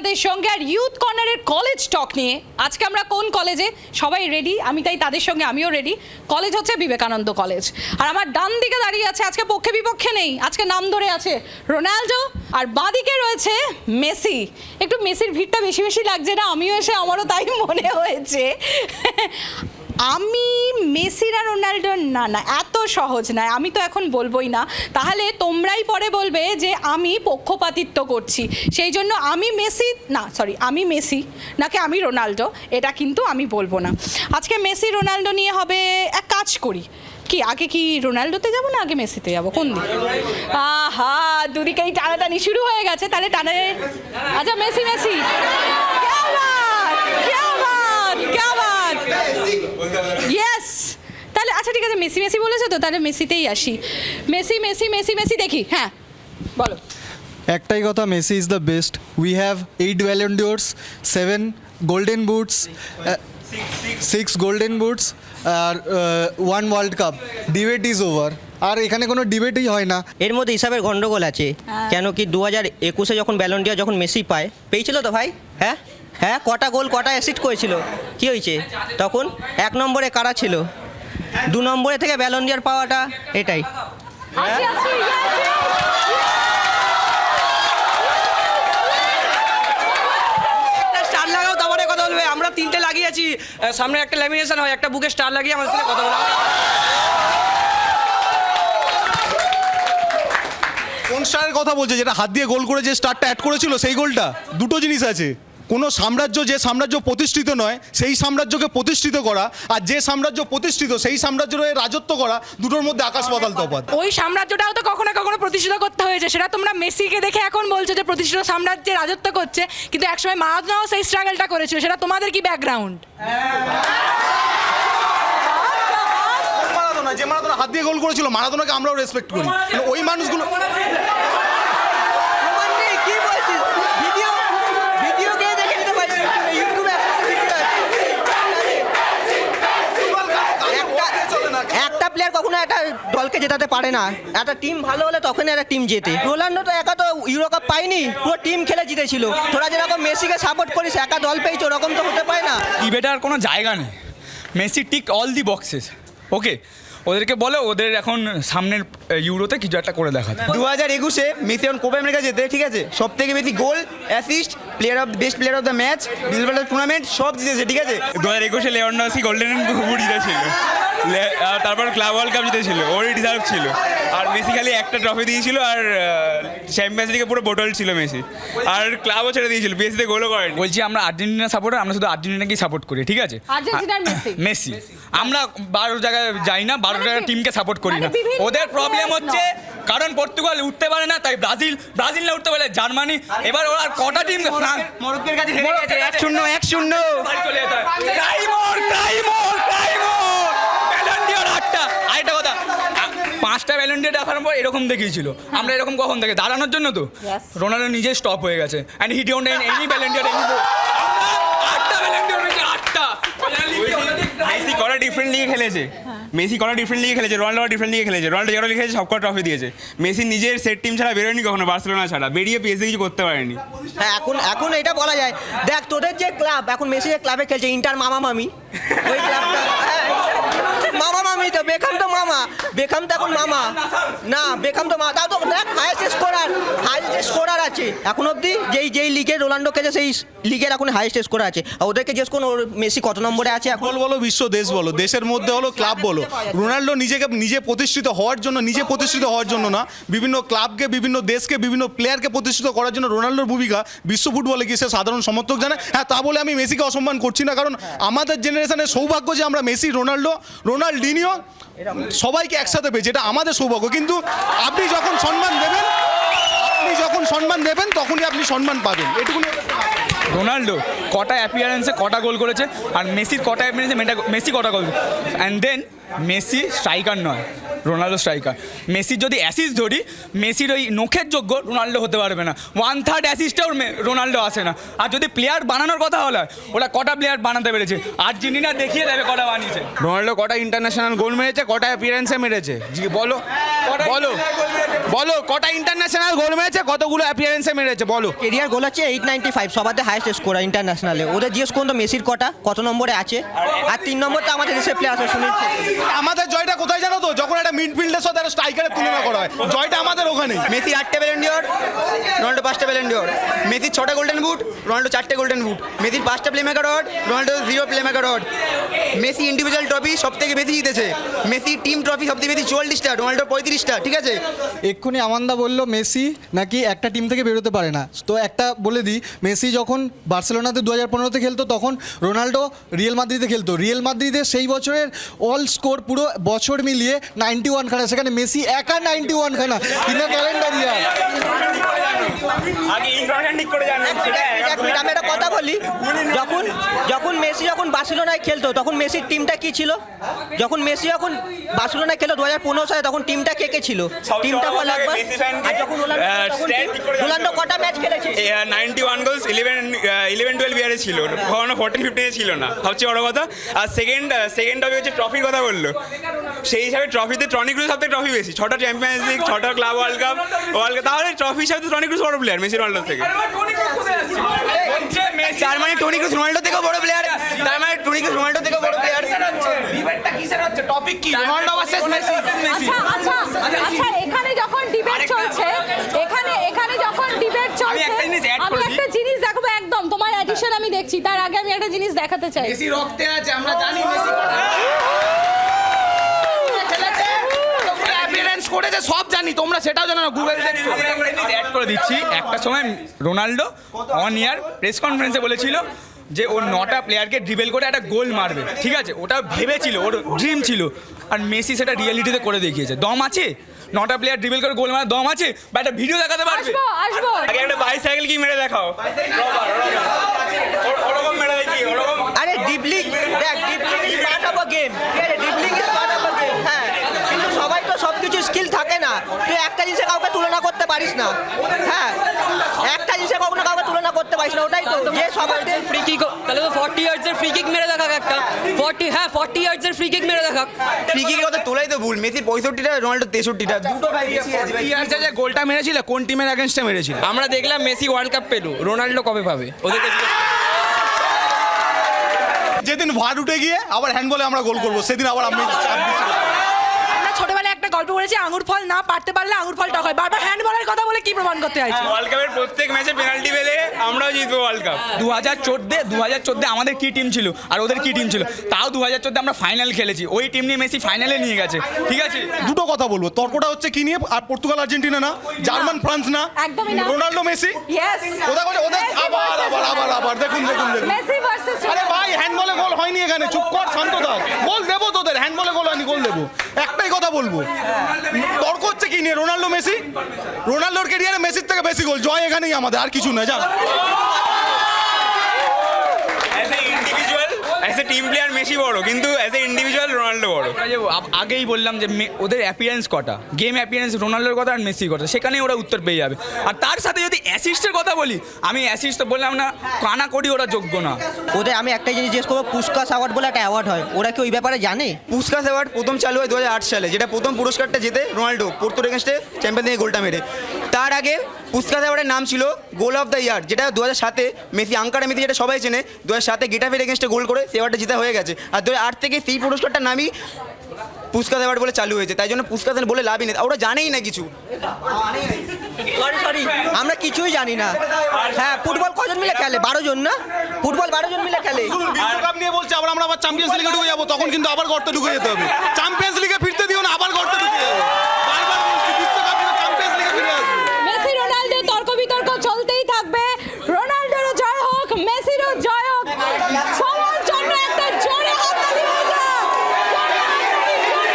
আপনাদের সঙ্গে আর ইউথ কর্নারের কলেজ টক নিয়ে। আজকে আমরা কোন কলেজে সবাই রেডি আমি তাই তাদের সঙ্গে, আমিও রেডি কলেজ হচ্ছে বিবেকানন্দ কলেজ আর আমার ডান দিকে দাঁড়িয়ে আছে, আজকে পক্ষে বিপক্ষে নেই। আজকে নাম ধরে আছে রোনাল্ডো আর বাঁদিকে রয়েছে মেসি। একটু মেসির ভিড়টা বেশি বেশি লাগছে না? আমিও এসে আমারও তাই মনে হয়েছে। আমি না না এত সহজ নয় আমি তো এখন বলবোই না। তাহলে তোমরাই পরে বলবে যে আমি পক্ষপাতিত্ব করছি। সেই জন্য আমি মেসি না সরি আমি মেসি নাকি আমি রোনাল্ডো এটা কিন্তু আমি বলব না। আজকে মেসি রোনাল্ডো নিয়ে হবে এক কাজ করি। কি আগে কি রোনাল্ডোতে যাব না আগে মেসিতে যাব? কোন দিকে? আহা দুদিকেই টানাটানি শুরু হয়ে গেছে তাহলে টানা আচ্ছা মেসি মেসি। ইয়েস আচ্ছা ঠিক আছে মেসি মেসি বলেছ তো তাহলে মেসিতেই আসি। মেসি মেসি মেসি মেসি দেখি হ্যাঁ বলো। একটাই কথা Messi is the best we have eight Ballon d'Ors seven golden boots six golden boots R one world cup debate is over আর এখানে কোনো ডিবেটই হয় না। এর মধ্যে হিসাবের গন্ডগোল আছে। হ্যাঁ। কেন কি দু হাজার একুশে যখন ব্যালন্ডিয়া যখন মেসি পায় পেয়েছিল তো ভাই? হ্যাঁ? হ্যাঁ কটা গোল কটা অ্যাসিড করেছিল। কি হয়েছে? তখন এক নম্বরে কারা ছিল? দু নম্বরে থেকে ব্যালন্ডিয়ার পাওয়াটা এটাই। স্টার লাগাও তারপরে কথা বলবে। আমরা তিনটে লাগিয়েছি। সামনে একটা ল্যামিনেশন হয় একটা বুকে স্টার লাগিয়ে আমাদের সাথে কথা বলা। কোন স্টারের কথা বলছে? যেটা হাত দিয়ে গোল করে যে স্টারটা অ্যাড করেছিল সেই গোলটা? দুটো জিনিস আছে। কোনো সাম্রাজ্য যে সাম্রাজ্য প্রতিষ্ঠিত নয় সেই সাম্রাজ্যকে প্রতিষ্ঠিত করা আর যে সাম্রাজ্য প্রতিষ্ঠিত সেই সাম্রাজ্যের হয়ে রাজত্ব করা দুটোর মধ্যে আকাশ পাতাল তফাৎ। ওই সাম্রাজ্যটাও তো কখনো কখনো প্রতিষ্ঠিত করতে হয়েছে। সেটা তোমরা মেসিকে দেখে এখন বলছো যে প্রতিষ্ঠিত সাম্রাজ্যে রাজত্ব করছে কিন্তু একসময় মারাদোনাও সেই স্ট্রাগলটা করেছিল। সেটা তোমাদের কি ব্যাকগ্রাউন্ড যে মারাদোনা হাত দিয়ে গোল করেছিল মারাদোনাকে আমরাও রেসপেক্ট করি। ওই মানুষগুলো কি বলছিস ভিডিও ভিডিও কে দেখে নিতে পারিস ইউটিউবে একটা প্লেয়ার কখনো একটা দলকে জেতাতে পারে না। একটা টিম ভালো হলে তখনই একটা টিম জেতে। রোনাল্ডো তো একা তো ইউরো কাপ পায়নি পুরো টিম খেলে জিতেছিল। তোরা যেরকম মেসিকে সাপোর্ট করিস একা দল পেয়েছ ওরকম তো হতে পারে না। ডিবেটার কোনো জায়গা নেই। Messi tick all the boxes okay ওদেরকে বলো ওদের এখন সামনের ইউরোতে কিছু একটা করে দেখাতে। দু হাজার একুশে মেসি এখন কোপা আমেরিকা যেতে ঠিক আছে? সব থেকে বেশি goal assist player of best player of the match tournament সব জিতেছে ঠিক আছে? দু হাজার একুশে লেওয়ান্ডাসি গোল্ডেন বুট জিতেছিল। তারপর ক্লাব ওয়ার্ল্ড কাপ জিতেছিল ওরই ডিজার্ভ ছিল। আর মেসি খালি একটা ট্রফি দিয়েছিল আর চ্যাম্পিয়ন্স লিগে পুরো বোটল ছিল মেসি। আর ক্লাবও ছেড়ে দিয়েছিল পিএসসিতে গোলও করেন। বলছি আমরা আর্জেন্টিনা সাপোর্টার আমরা শুধু আর্জেন্টিনাকেই সাপোর্ট করি ঠিক আছে? মেসি? মেসি। আমরা বারো জায়গায় যাই না বারো মানে জায়গায় টিমকে সাপোর্ট করি মানে না ওদের প্রবলেম হচ্ছে কারণ পর্তুগাল উঠতে পারে না তাই ব্রাজিল ব্রাজিল না উঠতে পারে জার্মানি এবার ওরা আর কটা টিম ফ্রান্স মরক্কোর কাছে হেরে গেছে এক শূন্য এক শূন্য। চলে যেতে হয়। পাঁচটা ব্যালন্ডিয়র দেখার পর এরকম দেখিয়েছিল। আমরা এরকম কখন দেখে? দাঁড়ানোর জন্য তো. রোনাল্ডো নিজে স্টপ হয়ে গেছে। And he don't any Ballon d'Or any আটটা ব্যালন্ডিয়র হয়েছে আটটা। মেসি কটা ডিফারেন্ট লিগে খেলেছে? মেসি কটা ডিফারেন্ট লিগে খেলেছে? রোনাল্ডো ডিফারেন্ট লিগে খেলেছে? রোনাল্ডো যেটা লিখেছে সব কটা ট্রফি দিয়েছে। মেসি নিজের সেট টিম ছাড়া বেরোয়নি কখনো বার্সেলোনা ছাড়া। বেরিয়ে পিএসসি কিছু করতে পারেনি। হ্যাঁ এখন এখন এটা বলা যায়। দেখ তোদের যে ক্লাব এখন মেসি যে ক্লাবে খেলছে ইন্টার মামা মামি ওই ক্লাবটা হ্যাঁ, মামা মামি তো বেকাম তো মামা বেকাম তো এখন মামা। না বেকাম তো মামা তাও তো দেখ হাইয়েস্ট স্কোরার হাইয়েস্ট স্কোরার আছে। এখন অবধি যেই যেই লিগে রোনাল্ডো খেলে সেই লিগের এখন হাইয়েস্ট স্কোর আছে। ওদেরকে জিজ্ঞেস করুন ওর মেসি কত নম্বরে আছে এখন? বলো, বিশ্ব দেশ বলো, দেশের মধ্যে হলো ক্লাব বলো। রোনাল্ডো নিজেকে, নিজে প্রতিষ্ঠিত হওয়ার জন্য, নিজে প্রতিষ্ঠিত হওয়ার জন্য না, বিভিন্ন ক্লাবকে বিভিন্ন দেশকে, বিভিন্ন প্লেয়ারকে প্রতিষ্ঠিত করার জন্য রোনাল্ডোর ভূমিকা বিশ্ব ফুটবলে কি সে সাধারণ সমর্থক জানে? হ্যাঁ তা বলে আমি মেসিকে অসম্মান করছি না, কারণ আমাদের জেনারেশনের সৌভাগ্য যে আমরা মেসি, রোনাল্ডো রোনাল্ডো রোনাল্ডিনিও সবাইকে একসাথে পেয়েছে, এটা আমাদের সৌভাগ্য। কিন্তু আপনি যখন সম্মান দেবেন, আপনি যখন সম্মান দেবেন, তখনই আপনি সম্মান পাবেন। এটুকুনি রোনাল্ডো, কটা অ্যাপিয়ারেন্সে কটা গোল করেছে, আর মেসির কটা অ্যাপিয়ারেন্সে মেসি কটা goal and then Messi striker নয় রোনাল্ডো স্ট্রাইকার। মেসির যদি অ্যাসিস্ট ধরি মেসির ওই নখের যোগ্য রোনাল্ডো হতে পারবে না। ওয়ান থার্ড অ্যাসিস্টেও রোনাল্ডো আসে না। আর যদি প্লেয়ার বানানোর কথা হলে ওরা কটা প্লেয়ার বানাতে পেরেছে? আর্জেন্টিনা দেখিয়ে দেবে কটা বানিয়েছে। রোনাল্ডো কটা ইন্টারন্যাশনাল গোল মেরেছে কটা অ্যাপিয়ারেন্সে মেরেছে? জি বলো। বলো। বলো কটা ইন্টারন্যাশনাল গোল মেরেছে কতগুলো অ্যাপিয়ারেন্সে মেরেছে বলো। কেরিয়ার গোল হচ্ছে এইট নাইনটি ফাইভ সবাতে হাইস্ট স্কোর ইন্টারন্যাশনালে ওদের জিজ্ঞেস করুন তো মেসির কটা কত নম্বরে আছে? আর তিন নম্বরটা আমাদের দেশের প্লেয়ার আছে সুনীল ছেত্রী। আমাদের জয়টা কোথায় জানো তো? যখন একটা মিডফিল্ডের সাথে একটা স্ট্রাইকারের তুলনা করা হয়। জয়টা আমাদের ওখানে মেসি আটটা ব্যালেন্ডিওর রোনাল্ডো পাঁচটা ব্যালেন্ডিওর মেসির ছটা গোল্ডেন বুট রোনাল্ডো চারটে গোল্ডেন বুট মেসির পাঁচটা playmaker award Ronaldo zero playmaker award Messi individual trophy সব থেকে বেশি জিতেছে। মেসি টিম ট্রফি সব থেকে বেশি চুয়াল্লিশটা রোনাল্ডো পঁয়ত্রিশটা ঠিক আছে? এক্ষুনি আমান্দা বলল মেসি নাকি একটা টিম থেকে বেরোতে পারে না? তো একটা বলে দিই মেসি যখন বার্সেলোনাতে দু হাজার পনেরোতে খেলতো তখন রোনাল্ডো রিয়েল মাদ্রিদে খেলতো। রিয়েল মাদ্রিদে সেই বছরের অল স্কোর পুরো বছর মিলিয়ে নাইনটি ওয়ান খানা, সেখানে মেসি একা নাইনটি ওয়ান খানা। ইন ক্যালেন্ডার ইয়ার আগে ইনফরমেশন ঠিক করে জানবেন সেটা এক মিনিট আমি একটা কথা বলি? যখন যখন মেসি যখন বার্সেলোনায় খেলতো তখন মেসির টিমটা কি ছিল? যখন মেসি যখন বার্সেলোনায় খেলো দু হাজার পনেরো সালে তখন টিমটা কে কে ছিল? টিমটা বল একবার আর যখন রোনাল্ডো কটা ম্যাচ খেলেছে ninety one goals eleven eleven twelve ইয়ারে ছিল। কখনো ফোরটিন ফিফটিনে ছিল না। সবচেয়ে বড় কথা আর সেকেন্ড সেকেন্ড টপিক হচ্ছে ট্রফির কথা বলল। সেই হিসাবে ট্রফিতে টনি ক্রুজ সব থেকে ট্রফি বেশি। ছটা চ্যাম্পিয়ন্স লিগ ছটা club World Cup World Cup তাহলে ট্রফি হিসাবে তো টনি বড় প্লেয়ার মেসি রোনাল্ডো থেকে। তার মানে টনি ক্রুজ রোনাল্ডো থেকেও বড় প্লেয়ার তার মানে টনি ক্রুজ রোনাল্ডো থেকেও বড় প্লেয়ার টপিক কি? রোনাল্ডো ভার্সেস মেসি আচ্ছা আচ্ছা আচ্ছা এখানে যখন ডিবেট চলছে এখানে এখানে যখন ডিবেট চলছে একটা জিনিস add আমি একটা জিনিস দেখাবো একদম তোমার অ্যাডিশন আমি দেখছি। তার আগে আমি একটা জিনিস দেখাতে চাই। মেসি রক্তে আছে আমরা জানি মেসি অ্যাপিয়ারেন্স করেছে সব জানি তোমরা সেটাও জানো না গুগল অ্যাড করে। দিচ্ছি। একটা সময় রোনাল্ডো অন ইয়ার প্রেস কনফারেন্সে বলেছিল যে ও নটা প্লেয়ারকে ড্রিবেল করে একটা গোল মারবে। ঠিক আছে? ওটা ভেবেছিল ওর ড্রিম ছিল। আর মেসি সেটা রিয়েলিটিতে করে দেখিয়েছে। দম আছে? নটা প্লেয়ার ড্রিবেল করে গোল মারার দম আছে? বা একটা ভিডিও দেখাতে পারবে? আসব আসব। আগে একটা বাইসাইকেল কি মেরে দেখাও। মেরে আরে ডিবলিং দেখ dribbling is part of a game ঠিক আছে? Dribbling is part of a game হ্যাঁ। কিন্তু সবাই তো সব কিছু স্কিল থাকে। তুই একটা জিনিসে কাউকে তুলনা করতে পারিস না। হ্যাঁ একটা জিনিসে কখনো কাউকে তুলনা করতে পারিস না ওটাই তো। যে সবাই ফ্রি কিক তাহলে তো ফর্টি ইয়ার্সের ফ্রি কিক মেরে দেখাক একটা। ফর্টি হ্যাঁ ফর্টি ইয়ার্সের ফ্রি কিক মেরে দেখাক। ফ্রি কিকের কথা তোলাই তো ভুল। মেসি পঁয়ষট্টিটা রোনাল্ডো তেষট্টিটা দুটো ভাই ইয়ার্সে যে গোলটা মেরেছিল কোন টিমের অ্যাগেনস্টে মেরেছিল? আমরা দেখলাম মেসি ওয়ার্ল্ড কাপ পেল। রোনাল্ডো কবে পাবে? করো। যেদিন ভার উঠে গিয়ে আবার হ্যান্ডবলে আমরা গোল করব সেদিন আবার আমি চাপ দিচ্ছি। আমরা ছোটবেলায় একটা গল্প পড়েছি আঙুর ফল না পারতে পারলে আঙুর ফল টক হয়। বারবার হ্যান্ডবলের কথা বলে কি প্রমাণ করতে চাইছো? ওয়ার্ল্ড কাপের প্রত্যেক ম্যাচে পেনাল্টি পেলে আমরাও জিতবো ওয়ার্ল্ড কাপ দু হাজার চোদ্দে দু হাজার চোদ্দে আমাদের কি টিম ছিল? আর ওদের কি টিম ছিল? তাও দু হাজার চোদ্দে আমরা ফাইনাল খেলেছি। ওই টিম নিয়ে মেসি ফাইনালে নিয়ে গেছে। ঠিক আছে? দুটো কথা বলব। তর্কটা হচ্ছে কি নিয়ে? আর পর্তুগাল আর্জেন্টিনা না? জার্মান ফ্রান্স না? একদমই না। রোনাল্ডো মেসি ইয়েস ওদের ওদের ওদের আবার আবার আবার আবার। দেখুন দেখুন দেখুন। মেসি ভার্সেস আরে ভাই হ্যান্ডবলে গোল হয়নি এখানে। চুপ কর শান্ত থাক। গোল দেবো তোদের হ্যান্ডবলে গোল হয়নি গোল দেবো। একটাই কথা বলব। তর্ক হচ্ছে কি নিয়ে? Ronaldo Messi? রোনাল্ডোর কেরিয়ারে মেসির থেকে বেশি গোল জয় এখানেই আমাদের আর কিছু না জান as a individual as a team player Messi বড় কিন্তু অ্যাজ এ ইন্ডিভিজুয়াল রোনাল্ডো বড়। আগেই বললাম যে মে- ওদের অ্যাপিয়ারেন্স কটা? গেম অ্যাপিয়ারেন্স রোনাল্ডোর কথা আর মেসির কথা সেখানেই ওরা উত্তর পেয়ে যাবে। আর তার সাথে যদি অ্যাসিস্টের কথা বলি আমি অ্যাসিস্ট তো বললাম না কানা করি ওরা যোগ্য না। ওদের আমি একটাই জিনিস জিজ্ঞেস করব পুস্কাস অ্যাওয়ার্ড বলে একটা অ্যাওয়ার্ড হয়। ওরা কি ওই ব্যাপারে জানে? পুস্কাস অ্যাওয়ার্ড প্রথম চালু হয় দু হাজার আট সালে যেটা প্রথম পুরস্কারটা জেতে রোনাল্ডো পোর্তুর এগেনস্টে চ্যাম্পিয়ন দিয়ে গোলটা মেরে। তার আগে পুস্কাস অ্যাওয়ার্ডের নাম ছিল গোল অফ দ্য ইয়ার যেটা দু হাজার সাতে মেসি আঙ্কারা মেসি যেটা সবাই চেনে দু হাজার সাতে গেটাফের এগেনস্টে গোল করে সে অ্যাওয়ার্ডটা জেতা হয়ে গেছে। আর দু হাজার আট থেকে সেই পুরস্কারটার নামই পুস্কাস অ্যাওয়ার্ড বলে চালু হয়েছে তাই জন্য পুস্কাস বলে লাভই নেই। ওরা জানেই না কিছু। সরি সরি আমরা কিছুই জানি না। হ্যাঁ ফুটবল কজন মিলে খেলে? বারো জন না? ফুটবল বারো জন মিলে খেলে। বিশ্বকাপ নিয়ে বলছে আবার আমরা আবার চ্যাম্পিয়ন্স লিগে ঢুকে যাব। তখন কিন্তু আবার গর্তে ঢুকে যেতে হবে। চ্যাম্পিয়ন্স লিগে ফিরতে দিও না আবার গর্তে ঢুকে যাব। বারবার বলছি বিশ্বকাপ নিয়ে চ্যাম্পিয়ন্স লিগে ফিরে আসব মেসি রোনাল্ডো তর্ক বিতর্ক চলতেই থাকবে রোনাল্ডোরও জয় হোক মেসিরও জয় হোক সবার জন্য একটা জোরে হাততালি হয়ে যাক। জোরে হাততালি, জোরে